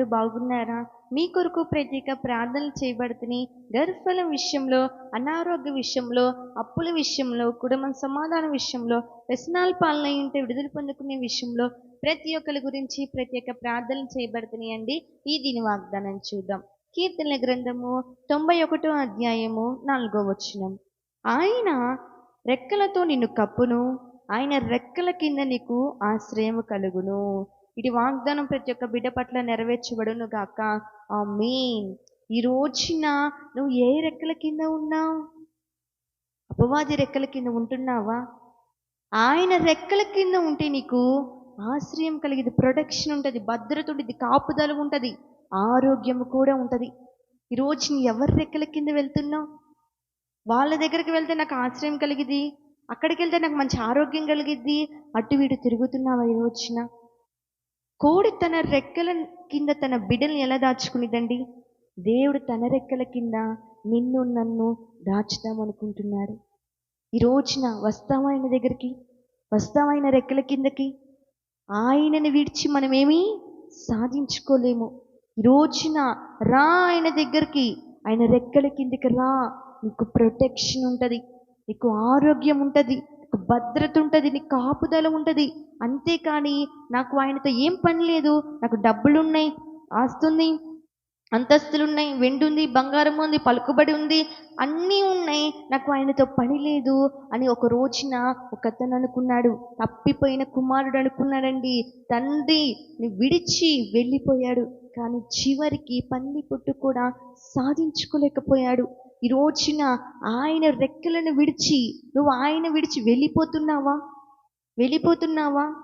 బాగున్నారా? మీ కొరకు ప్రత్యేక ప్రార్థనలు చేయబడుతుని గర్భఫలం విషయంలో అనారోగ్య విషయంలో అప్పుల విషయంలో కుటుంబం సమాధానం విషయంలో వ్యసనాలు పాలన ఉంటే విడుదల పొందుకునే విషయంలో ప్రతి ఒక్కరి గురించి ప్రత్యేక ప్రార్థనలు చేయబడుతున్నాయండి ఈ దీని వాగ్దానం చూద్దాం. కీర్తనల గ్రంథము తొంభై ఒకటో అధ్యాయము నాలుగో వచనం. ఆయన రెక్కలతో నిన్ను కప్పును ఆయన రెక్కల కింద నీకు ఆశ్రయం కలుగును. ఇది వాగ్దానం ప్రతి ఒక్క బిడ్డ పట్ల నెరవేర్చబడును గాక. ఆ మీన్ ఈ రోజున నువ్వు ఏ రెక్కల కింద ఉన్నావు? అపవాది రెక్కల కింద ఉంటున్నావా? ఆయన రెక్కల కింద ఉంటే నీకు ఆశ్రయం కలిగింది ప్రొటెక్షన్ ఉంటుంది భద్రత ఉంటుంది కాపుదల ఉంటుంది ఆరోగ్యం కూడా ఉంటుంది. ఈరోజు నీ ఎవరి రెక్కల కింద వెళ్తున్నావు? వాళ్ళ దగ్గరికి వెళ్తే నాకు ఆశ్రయం కలిగిది అక్కడికి వెళ్తే నాకు మంచి ఆరోగ్యం కలిగిద్ది అటు ఇటు తిరుగుతున్నావా ఈ రోజున? కోడి తన రెక్కల కింద తన బిడ్డల్ని ఎలా దాచుకునిదండి? దేవుడు తన రెక్కల కింద నిన్ను నన్ను దాచుదామనుకుంటున్నాడు ఈ రోజున వస్తావా ఆయన దగ్గరికి? వస్తావా రెక్కల కిందకి? ఆయనని విడిచి మనమేమీ సాధించుకోలేము. ఈ రోజున రా ఆయన దగ్గరికి. ఆయన రెక్కల కిందికి రా. నీకు ప్రొటెక్షన్ ఉంటుంది. నీకు ఆరోగ్యం ఉంటుంది. నీకు భద్రత ఉంటుంది నీకు కాపుదల ఉంటుంది. అంతేకాని నాకు ఆయనతో ఏం పని లేదు. నాకు డబ్బులు ఉన్నాయి ఆస్తుంది అంతస్తులు ఉన్నాయి వెండి ఉంది బంగారం ఉంది పలుకుబడి ఉంది అన్నీ ఉన్నాయి. నాకు ఆయనతో పని లేదు అని ఒక రోజున ఒకతను అనుకున్నాడు. తప్పిపోయిన కుమారుడు అనుకున్నాడండి. తండ్రి విడిచి వెళ్ళిపోయాడు. కానీ చివరికి పంది పుట్టు కూడా సాధించుకోలేకపోయాడు. ఈ రోజున ఆయన రెక్కలను విడిచి నువ్వు ఆయన విడిచి వెళ్ళిపోతున్నావా? వెళ్ళిపోతున్నావా?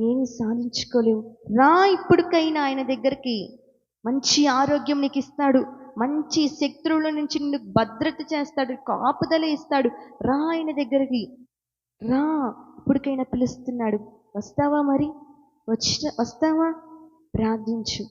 ఏమి సాధించుకోలేవు. రా ఇప్పటికైనా ఆయన దగ్గరికి. మంచి ఆరోగ్యం నీకు ఇస్తాడు. మంచి శత్రువుల నుంచి నిన్ను భద్రత చేస్తాడు. కాపుదల ఇస్తాడు. రా ఆయన దగ్గరికి. రా ఇప్పటికైనా పిలుస్తున్నాడు. వస్తావా మరి? వచ్చి వస్తావా? ప్రార్థించు.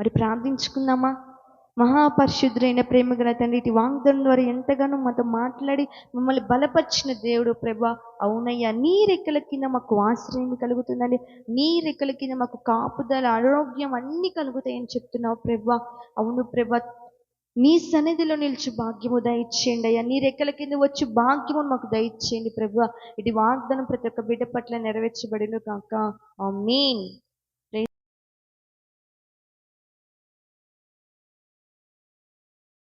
మరి ప్రార్థించుకుందామా? మహాపరిశుద్ధులైన ప్రేమ గల తండ్రి ఇటు వాగ్దానం ద్వారా ఎంతగానో మాతో మాట్లాడి మమ్మల్ని బలపరిచిన దేవుడు ప్రభా. అవునయ్యా నీ రెక్కల కింద మాకు ఆశ్రయం కలుగుతుందండి. నీ రెక్కల కింద మాకు కాపుదల ఆరోగ్యం అన్నీ కలుగుతాయని చెప్తున్నావు ప్రభా. అవును ప్రభా నీ సన్నిధిలో నిలిచి భాగ్యము దయచేయండి అయ్యా. నీ రెక్కల కింద వచ్చి భాగ్యము మాకు దయచేయండి ప్రభా. ఇది వాగ్దానం ప్రతి ఒక్క బిడ్డ పట్ల నెరవేర్చబడిను కాక ఆ మీన్